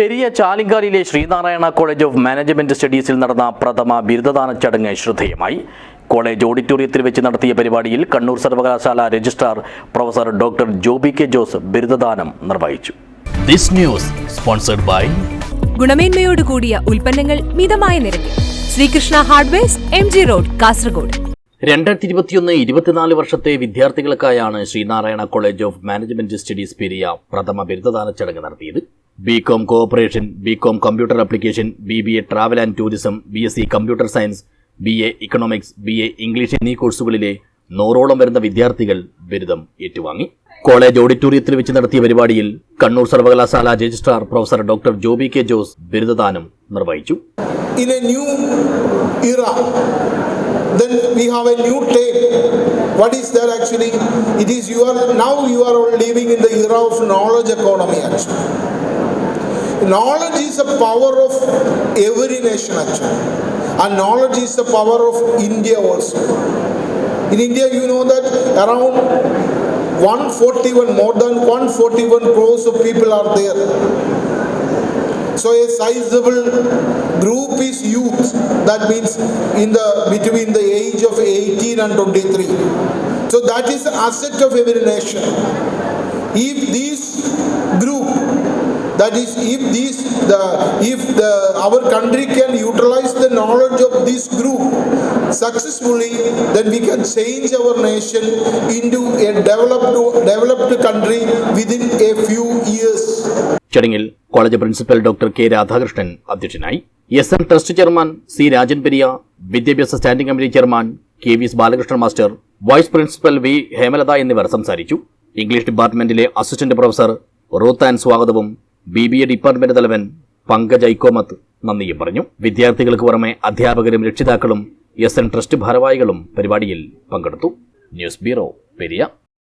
പെരിയ ചാലിങ്കാലിലെ Sreenarayana college of management സ്റ്റഡീസിൽ നടന്ന പ്രഥമ ബിരുദദാന ചടങ്ങ് ശ്രദ്ധേയമായി. കോളേജ് ഓഡിറ്റോറിയത്തിൽ വെച്ച് നടത്തിയ പരിപാടിയിൽ കണ്ണൂർ സർവകലാശാല registrar professor doctor Joby K Jose ബിരുദദാനം നിർവഹിച്ചു. ദിസ് ന്യൂസ് സ്പോൺസർഡ് ബൈ ഗുണമേന്മയോട് കൂടിയ ഉൽപ്പന്നങ്ങൾ മിതമായ നിരക്കിൽ. Sreekrishna hardwares M G road Kasaragod. രണ്ടായിരത്തി ഇരുപത്തിയൊന്ന് ഇരുപത്തിനാല് വർഷത്തെ വിദ്യാർത്ഥികൾക്കായാണ് Sreenarayana college of management studies Periya പ്രഥമ ബിരുദദാന ചടങ്ങ് നടത്തിയത്. B com cooperation B com computer application B B A travel and tourism B S C computer science B A economics B A English എന്നീ കോഴ്സുകളിലെ നൂറോളം വരുന്ന വിദ്യാർത്ഥികൾ ബിരുദം ഏറ്റുവാങ്ങി കോളേജ് ഓഡിറ്റോറിയത്തിൽ വെച്ച് നടത്തിയ പരിപാടിയിൽ കണ്ണൂർ സർവകലാശാല registrar professor doctor Joby K Jose ബിരുദദാനം നിർവഹിച്ചു. Then we have a new tape. What is there actually? It is you are now you are living in the era of knowledge economy actually. Knowledge is the power of every nation actually. And knowledge is the power of India also. In India, you know that around 141, more than 141 crores of people are there. So a sizable group is youth. That means in the between the age of 18 and 23. So that is the asset of every nation. If group, that is, if these, the if the our country can utilize the knowledge of this group successfully, then we can change our nation into a developed developed country within a few years. ചടങ്ങിൽ college principal doctor K Radhakrishnan അധ്യക്ഷനായി S N trust chairman C Rajan Periya വിദ്യാഭ്യാസ standing committee chairman K V S Balakrishnan master vice principal V Hemalatha എന്നിവർ സംസാരിച്ചു English ഡിപ്പാർട്ട്മെന്റിലെ assistant professor റൂത്താൻ സ്വാഗതവും B B A department തലവൻ പങ്കജ് ഐക്കോമത്ത് നന്ദിയും പറഞ്ഞു. വിദ്യാർത്ഥികൾക്ക് പുറമെ അധ്യാപകരും രക്ഷിതാക്കളും എസ് എൻ ട്രസ്റ്റ് ഭാരവാഹികളും പരിപാടിയിൽ പങ്കെടുത്തു. News bureau Periya.